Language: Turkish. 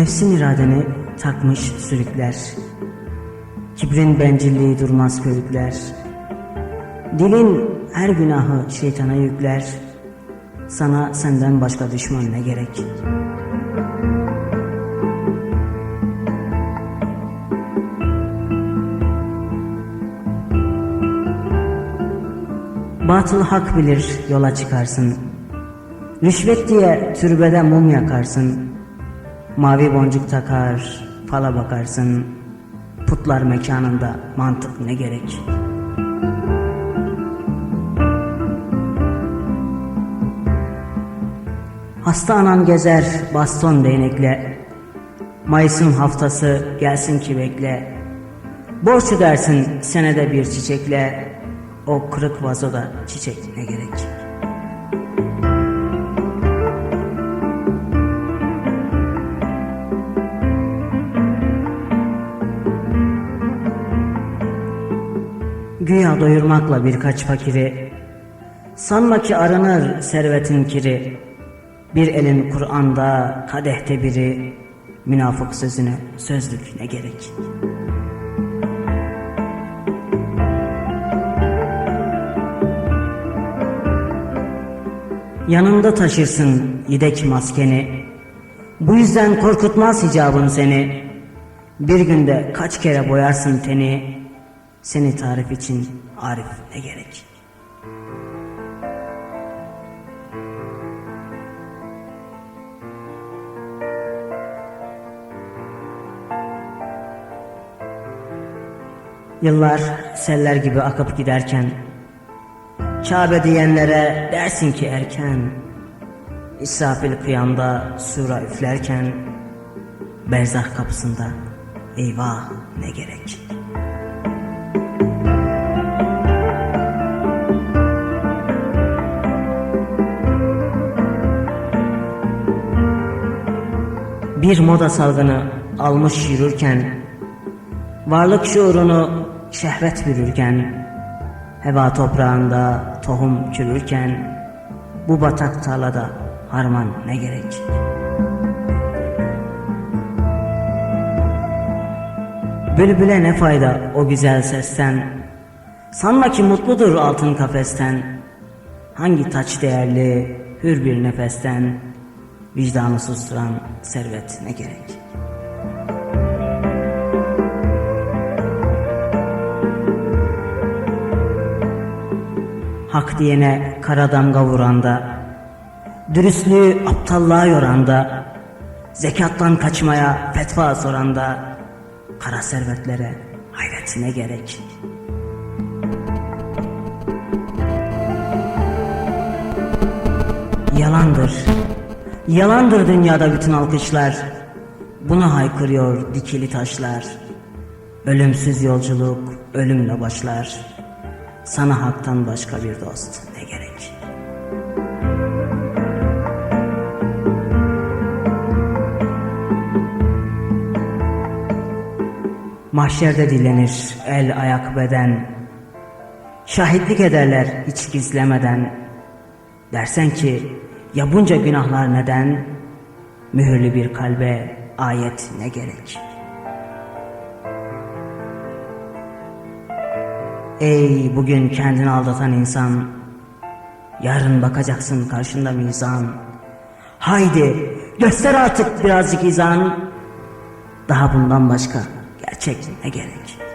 Nefsin iradeni takmış sürükler. Kibrin bencilliği durmaz körükler. Dilin her günahı şeytana yükler. Sana senden başka düşman ne gerek? Batıl hak bilir yola çıkarsın. Rüşvet diye türbede mum yakarsın. Mavi boncuk takar, fala bakarsın. Putlar mekanında mantık ne gerek? Hasta anan gezer baston değnekle. Mayıs'ın haftası gelsin ki bekle. Borç ödersin senede bir çiçekle. O kırık vazoda çiçek ne gerek? Güya doyurmakla birkaç fakiri Sanma ki aranır servetin kiri. Bir elin Kur'an'da kadehte biri Münafık sözüne sözlük ne gerek? Yanında taşırsın yedek maskeni. Bu yüzden korkutmaz hicabın seni. Bir günde kaç kere boyarsın teni Seni tarif için arif ne gerek? Yıllar seller gibi akıp giderken Kabe diyenlere dersin ki erken İsrafil kıyamda sura üflerken Berzah kapısında eyvah ne gerek Bir moda salgını almış yürürken Varlık şuurunu şehvet bürürken Heva toprağında tohum çürürken Bu batak tarlada harman ne gerek? Bülbüle ne fayda o güzel sesten? Sanma ki mutludur altın kafesten. Hangi taç değerli hür bir nefesten Vicdanı susturan servet ne gerek? Hak diyene kara damga vuranda, dürüstlüğü aptallığa yoranda, zekattan kaçmaya fetva soranda, kara servetlere hayretine gerek. Yalandır, yalandır dünyada bütün alkışlar, buna haykırıyor dikili taşlar. Ölümsüz yolculuk ölümle başlar. Sana haktan başka bir dost ne gerek? Mahşerde dilenir el ayak beden Şahitlik ederler hiç gizlemeden Dersen ki ya bunca günahlar neden? Mühürlü bir kalbe ayet ne gerek?'' Ey bugün kendini aldatan insan Yarın bakacaksın karşında mizan. Haydi göster artık birazcık izan. Daha bundan başka gerçek ne gerek